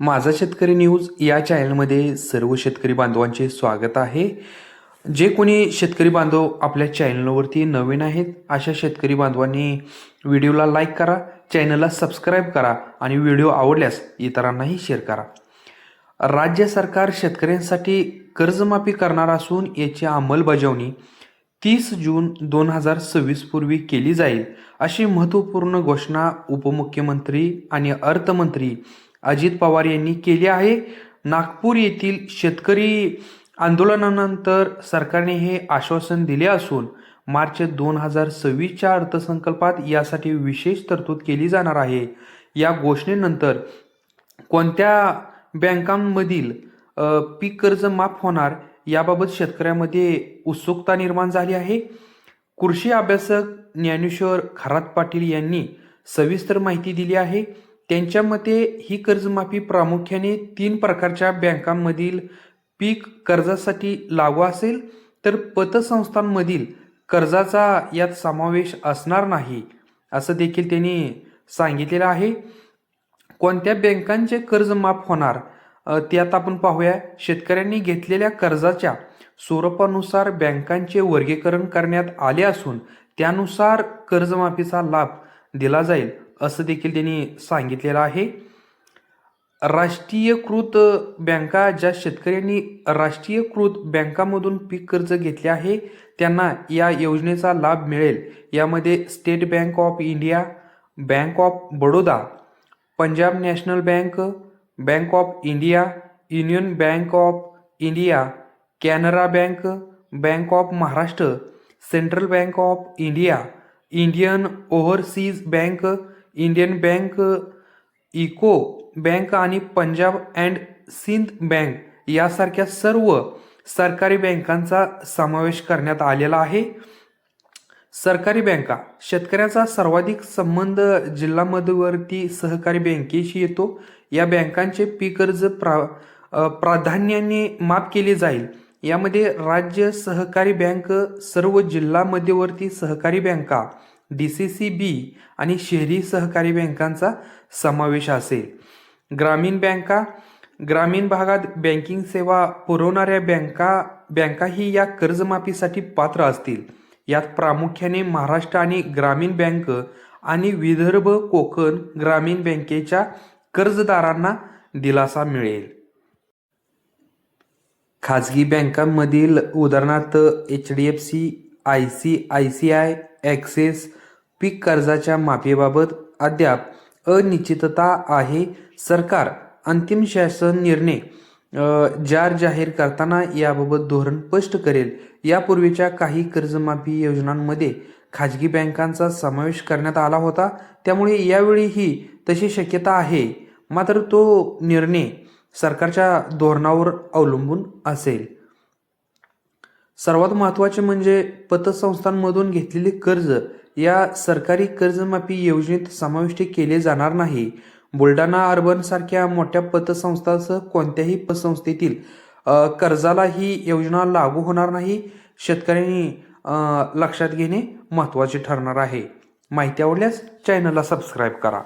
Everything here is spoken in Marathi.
माझा शेतकरी न्यूज या चॅनलमध्ये सर्व शेतकरी बांधवांचे स्वागत आहे. जे कोणी शेतकरी बांधव आपल्या चॅनलवरती नवीन आहेत अशा शेतकरी बांधवांनी व्हिडिओला लाईक करा चॅनलला सबस्क्राईब करा आणि व्हिडिओ आवडल्यास इतरांनाही शेअर करा. राज्य सरकार शेतकऱ्यांसाठी कर्जमाफी करणार असून याची अंमलबजावणी तीस जून दोन हजार सव्वीस पूर्वी केली जाईल अशी महत्त्वपूर्ण घोषणा उपमुख्यमंत्री आणि अर्थमंत्री अजित पवार यांनी केली आहे. नागपूर येथील शेतकरी आंदोलनानंतर सरकारने हे आश्वासन दिले असून मार्च दोन हजार सव्वीसच्या अर्थसंकल्पात यासाठी विशेष तरतूद केली जाणार आहे. या घोषणेनंतर कोणत्या बँकांमधील पीक कर्ज माफ होणार याबाबत शेतकऱ्यामध्ये उत्सुकता निर्माण झाली आहे. कृषी अभ्यासक ज्ञानेश्वर खरात पाटील यांनी सविस्तर माहिती दिली आहे. त्यांच्या मते ही कर्जमाफी प्रामुख्याने तीन प्रकारच्या बँकांमधील पीक कर्जासाठी लागू असेल तर पतसंस्थांमधील कर्जाचा यात समावेश असणार नाही असं देखील त्यांनी सांगितलेलं आहे. कोणत्या बँकांचे कर्ज माफ होणार? ते आता आपण पाहूया. शेतकऱ्यांनी घेतलेल्या कर्जाच्या स्वरूपानुसार बँकांचे वर्गीकरण करण्यात आले असून त्यानुसार कर्जमाफीचा लाभ दिला जाईल. असं देखील त्यांनी सांगितलेलं आहे. राष्ट्रीयकृत बँका ज्या शेतकऱ्यांनी राष्ट्रीयकृत बँकामधून पीक कर्ज घेतले आहे त्यांना या योजनेचा लाभ मिळेल. यामध्ये State Bank of India Bank of Baroda Punjab National Bank Bank of India Union Bank of India Canara Bank Bank of Maharashtra Central Bank of India Indian Overseas Bank Indian Bank UCO Bank आणि पंजाब अँड सिंध बँक यासारख्या सर्व सरकारी बँकांचा समावेश करण्यात आलेला आहे. सरकारी बँका शेतकऱ्याचा सर्वाधिक संबंध जिल्हा मध्यवर्ती सहकारी बँकेशी येतो. या बँकांचे पीक कर्ज प्रा प्राधान्याने माफ केले जाईल. यामध्ये राज्य सहकारी बँक सर्व जिल्हा मध्यवर्ती सहकारी बँका डी सी सी बी आणि शहरी सहकारी बँकांचा समावेश असेल. ग्रामीण बँका ग्रामीण भागात बँकिंग सेवा पुरवणाऱ्या बँका बँकाही या कर्जमाफीसाठी पात्र असतील. यात प्रामुख्याने महाराष्ट्र आणि ग्रामीण बँक आणि विदर्भ कोकण ग्रामीण बँकेच्या कर्जदारांना दिलासा मिळेल. खाजगी बँकांमधील उदाहरणार्थ H D F C I C I C I Axis पीक कर्जाच्या माफीबाबत अद्याप अनिश्चितता आहे. सरकार अंतिम शासन निर्णय जार जाहीर करताना याबाबत धोरण स्पष्ट करेल. यापूर्वीच्या काही कर्जमाफी योजनांमध्ये खाजगी बँकांचा समावेश करण्यात आला होता. त्यामुळे यावेळीही तशी शक्यता आहे. मात्र तो निर्णय सरकारच्या धोरणावर अवलंबून असेल. सर्वात महत्त्वाचे म्हणजे पतसंस्थांमधून घेतलेले कर्ज या सरकारी कर्जमाफी योजनेत समाविष्ट केले जाणार नाही. बुलढाणा अर्बन सारख्या मोठ्या पतसंस्थांसह कोणत्याही पतसंस्थेतील कर्जाला ही योजना लागू होणार नाही शेतकऱ्यांनी लक्षात घेणे महत्त्वाचे ठरणार आहे. माहिती आवडल्यास चॅनलला सबस्क्राईब करा.